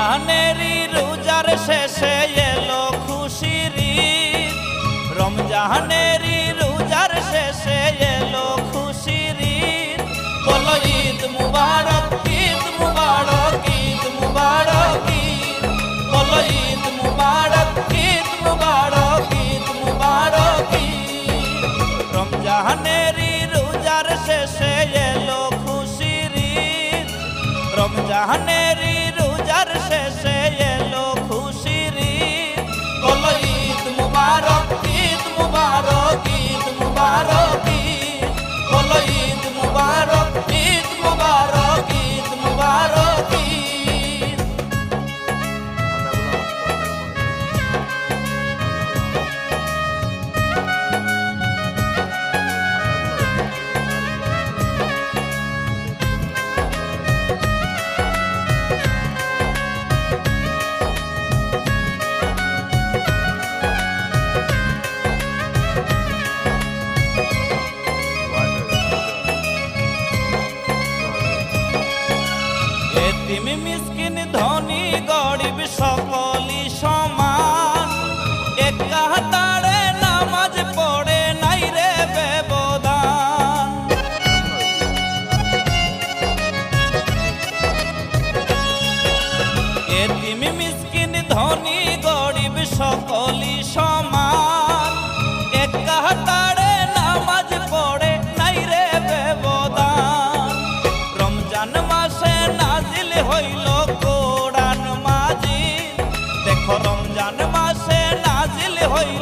রমজানেরই রোজার শেষে এলো খুশির ঈদ। রমজানেরই রোজার শেষে এলো খুশির। বলো ঈদ মুবারক ঈদ মুবারক ঈদ মুবারক বলো ঈদ মুবারক ঈদ মুবারক ঈদ মুবারক, ঈদ রমজানেরই রোজার শেষে এলো খুশির ঈদ। এতিম মিসকিন ধনী গরিব সকলি সমান। একা নামাজ পড়ে নাই রে ব্যবধান। এতিম মিসকিন ধনী হইল কোরআন দেখো রমজান মাসে নাজিল হইল